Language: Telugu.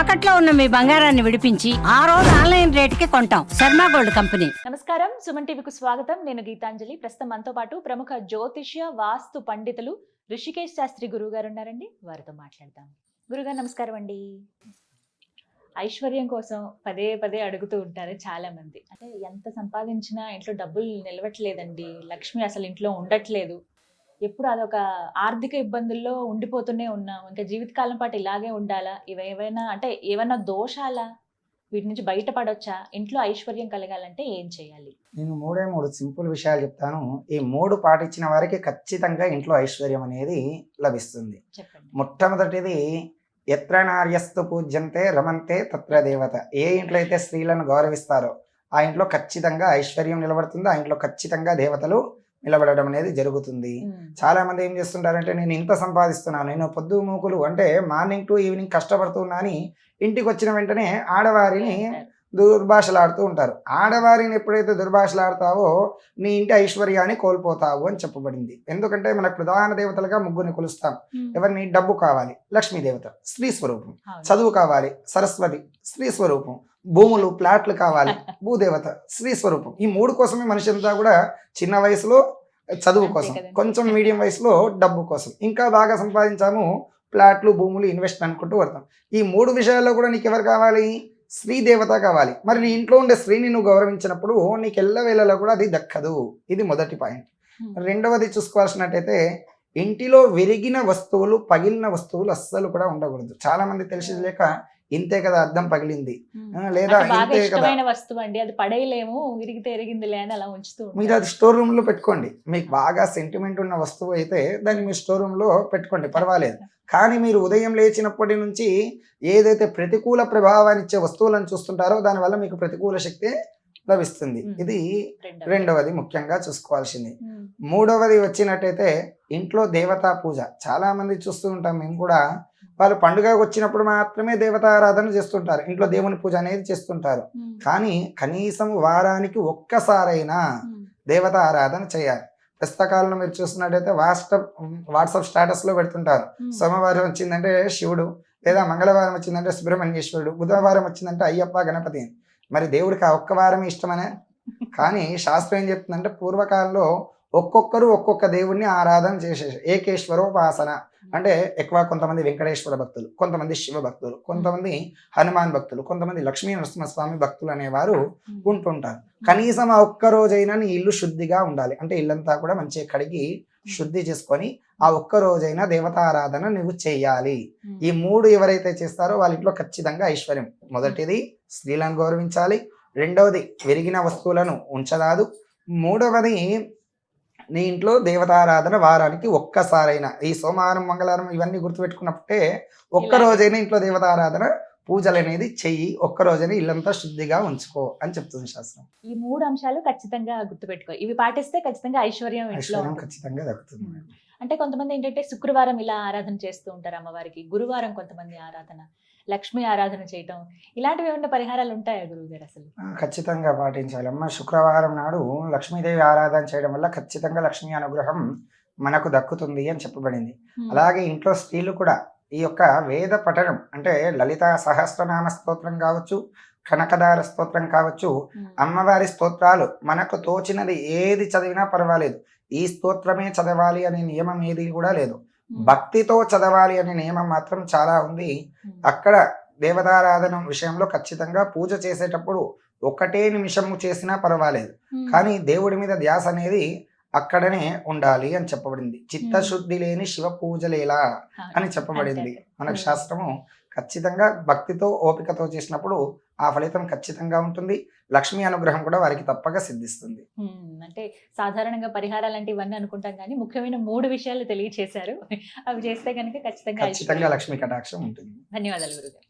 తాకట్లో ఉన్న మీ బంగారాన్ని విడిపించి ఆ రోజు ఆన్లైన్ రేటుకి కొంటాం. Sharma gold company. నమస్కారం. సుమన్ టీవీకు స్వాగతం. నేను గీతాంజలి. ప్రస్తుతం మనతో పాటు ప్రముఖ జ్యోతిష్య వాస్తు పండితులు రిషికేష్ శాస్త్రి గురువు గారు ఉన్నారండి. వారితో మాట్లాడదాం. గురుగారు నమస్కారం అండి. ఐశ్వర్యం కోసం పదే పదే అడుగుతూ ఉంటారు చాలా మంది అంటే ఎంత సంపాదించినా ఇంట్లో డబ్బులు నిలవట్లేదండి. లక్ష్మి అసలు ఇంట్లో ఉండట్లేదు. ఎప్పుడు అదొక ఆర్థిక ఇబ్బందుల్లో ఉండిపోతూనే ఉన్నాం ఇంకా జీవితకాలం పాటు ఇలాగే ఉండాలా? ఇవి ఏవైనా అంటే ఏమైనా దోషాలా? వీటి నుంచి బయటపడొచ్చా? ఇంట్లో ఐశ్వర్యం కలగాలంటే ఏం చేయాలి? నేను మూడే మూడు సింపుల్ విషయాలు చెప్తాను. ఈ మూడు పాటించిన వారికి ఖచ్చితంగా ఇంట్లో ఐశ్వర్యం అనేది లభిస్తుంది. చెప్పండి. మొట్టమొదటిది ఎత్ర నార్యస్తు పూజ్యంతే రమంతే తత్ర దేవత. ఏ ఇంట్లో అయితే స్త్రీలను గౌరవిస్తారో ఆ ఇంట్లో ఖచ్చితంగా ఐశ్వర్యం నిలబడుతుంది. ఆ ఇంట్లో ఖచ్చితంగా దేవతలు నిలబడడం అనేది జరుగుతుంది. చాలా మంది ఏం చేస్తుంటారంటే నేను ఇంత సంపాదిస్తున్నాను నేను పొద్దు మూకులు అంటే మార్నింగ్ టు ఈవినింగ్ కష్టపడుతున్నా అని ఇంటికి వచ్చిన వెంటనే ఆడవారిని దుర్భాషలాడుతూ ఉంటారు. ఆడవారిని ఎప్పుడైతే దుర్భాషలాడతావో నీ ఇంటి ఐశ్వర్యాన్ని కోల్పోతావు అని చెప్పబడింది. ఎందుకంటే మనకు ప్రధాన దేవతలుగా ముగ్గురిని కొలుస్తాం. ఎవరిని? డబ్బు కావాలి. లక్ష్మీ దేవత స్త్రీ స్వరూపం. చదువు కావాలి. సరస్వతి స్త్రీ స్వరూపం. భూములు ప్లాట్లు కావాలి. భూదేవత స్త్రీ స్వరూపం. ఈ మూడు కోసమే మనిషి అంతా కూడా చిన్న వయసులో చదువు కోసం. కొంచెం మీడియం వయసులో డబ్బు కోసం. ఇంకా బాగా సంపాదించాము ప్లాట్లు భూములు ఇన్వెస్ట్ అనుకుంటూ పడతాం ఈ మూడు విషయాల్లో కూడా నీకు ఎవరు కావాలి? స్త్రీ దేవత కావాలి. మరి నీ ఇంట్లో ఉండే స్త్రీని నువ్వు గౌరవించినప్పుడు నీకు ఎల్లవేళలో కూడా అది దక్కదు. ఇది మొదటి పాయింట్. రెండవది చూసుకోవాల్సినట్టయితే ఇంటిలో విరిగిన వస్తువులు పగిలిన వస్తువులు అస్సలు కూడా ఉండకూడదు. చాలా మంది తెలిసి లేక ఇంతే కదా అద్దం పగిలింది. లేదా ఇంతే కదా. వస్తువు అండి అది పడేయలేము విరిగితే ఎరిగిందిలే అని అలా ఉంచుతూ. మీరు అది స్టోర్ రూమ్లో పెట్టుకోండి. మీకు బాగా సెంటిమెంట్ ఉన్న వస్తువు అయితే దాన్ని మీ స్టోర్ రూమ్లో పెట్టుకోండి పర్వాలేదు. కానీ మీరు ఉదయం లేచినప్పటి నుంచి ఏదైతే ప్రతికూల ప్రభావాన్ని ఇచ్చే వస్తువులను చూస్తుంటారో దానివల్ల మీకు ప్రతికూల శక్తి లభిస్తుంది. ఇది రెండవది. ముఖ్యంగా చూసుకోవాల్సింది. మూడవది వచ్చినట్టయితే ఇంట్లో దేవతా పూజ. చాలా మంది చూస్తూ ఉంటాం. మేము కూడా వాళ్ళు పండుగ వచ్చినప్పుడు మాత్రమే దేవతారాధన చేస్తుంటారు. ఇంట్లో దేవుని పూజ అనేది చేస్తుంటారు. కానీ కనీసం వారానికి ఒక్కసారైనా దేవత ఆరాధన చేయాలి. పుస్తకాలను మీరు చూస్తున్నట్టయితే వాట్సాప్ వాట్సాప్ స్టేటస్లో పెడుతుంటారు. సోమవారం వచ్చిందంటే శివుడు లేదా మంగళవారం వచ్చిందంటే సుబ్రహ్మణ్యేశ్వరుడు బుధవారం వచ్చిందంటే అయ్యప్ప గణపతి. మరి దేవుడికి ఆ ఒక్క వారమే ఇష్టమనే? కానీ శాస్త్రం ఏం చెప్తుందంటే పూర్వకాలంలో ఒక్కొక్కరు ఒక్కొక్క దేవుణ్ణి ఆరాధన చేసేసి ఏకేశ్వరోపాసన. అంటే ఎక్కువ కొంతమంది వెంకటేశ్వర భక్తులు కొంతమంది శివ భక్తులు కొంతమంది హనుమాన్ భక్తులు కొంతమంది లక్ష్మీ నరసింహస్వామి భక్తులు అనేవారు ఉంటుంటారు. కనీసం ఆ ఒక్క రోజైనా నీ ఇల్లు శుద్ధిగా ఉండాలి. అంటే ఇల్లంతా కూడా మంచిగా కడిగి శుద్ధి చేసుకొని ఆ ఒక్క రోజైనా దేవతారాధన నువ్వు చేయాలి. ఈ మూడు ఎవరైతే చేస్తారో వాళ్ళ ఇంట్లో ఖచ్చితంగా ఐశ్వర్యం. మొదటిది స్త్రీలను గౌరవించాలి. రెండవది విరిగిన వస్తువులను ఉంచరాదు. మూడవది నీ ఇంట్లో దేవతారాధన వారానికి ఒక్కసారైనా. ఈ సోమవారం మంగళవారం ఇవన్నీ గుర్తుపెట్టుకున్నప్పుడే ఒక్క ఇలాగే. రోజైనా ఇంట్లో దేవతారాధన పూజలు అనేది చెయ్యి. ఒక్క రోజైనా ఇల్లంతా శుద్ధిగా ఉంచుకో అని చెప్తుంది శాస్త్రం. ఈ మూడు అంశాలు ఖచ్చితంగా గుర్తుపెట్టుకో. ఇవి పాటిస్తే ఖచ్చితంగా ఐశ్వర్యం ఐశ్వర్యం. ఖచ్చితంగా దక్కుతుంది. అంటే కొంతమంది ఏంటంటే శుక్రవారం ఇలా ఆరాధన చేస్తూ ఉంటారు అమ్మవారికి. గురువారం కొంతమంది ఆరాధన. లక్ష్మీ ఆరాధన చేయటం. ఇలాంటివి ఏమైనా పరిహారాలు ఉంటాయా గురువు గారు అసలు ఖచ్చితంగా పాటించాలి. అమ్మ శుక్రవారం నాడు లక్ష్మీదేవి ఆరాధన చేయడం వల్ల ఖచ్చితంగా లక్ష్మీ అనుగ్రహం మనకు దక్కుతుంది అని చెప్పబడింది. అలాగే ఇంట్లో స్త్రీలు కూడా ఈ యొక్క వేద పఠనం అంటే లలిత సహస్రనామ స్తోత్రం కావచ్చు కనకదార స్తోత్రం కావచ్చు అమ్మవారి స్తోత్రాలు మనకు తోచినది ఏది చదివినా పర్వాలేదు. ఈ స్తోత్రమే చదవాలి అనే నియమం ఏది కూడా లేదు. భక్తితో చదవాలి అనే నియమం మాత్రం చాలా ఉంది. ఉమ్, అక్కడ దేవతారాధన విషయంలో ఖచ్చితంగా పూజ చేసేటప్పుడు ఒకటే నిమిషము చేసినా పర్వాలేదు. ఉమ్, కానీ దేవుడి మీద ధ్యాస అనేది అక్కడనే ఉండాలి అని చెప్పబడింది. చిత్తశుద్ధి లేని శివ పూజలేలా అని చెప్పబడింది. మనకు. శాస్త్రము ఖచ్చితంగా భక్తితో ఓపికతో చేసినప్పుడు ఆ ఫలితం ఖచ్చితంగా ఉంటుంది. లక్ష్మీ అనుగ్రహం కూడా వారికి తప్పక సిద్ధిస్తుంది. అంటే సాధారణంగా పరిహారాలు అంటే ఇవన్నీ అనుకుంటాం కానీ ముఖ్యమైన మూడు విషయాలు తెలియచేశారు. అవి చేస్తే కనుక ఖచ్చితంగా ఖచ్చితంగా. లక్ష్మీ కటాక్షం ఉంటుంది. ధన్యవాదాలు గురుగారు.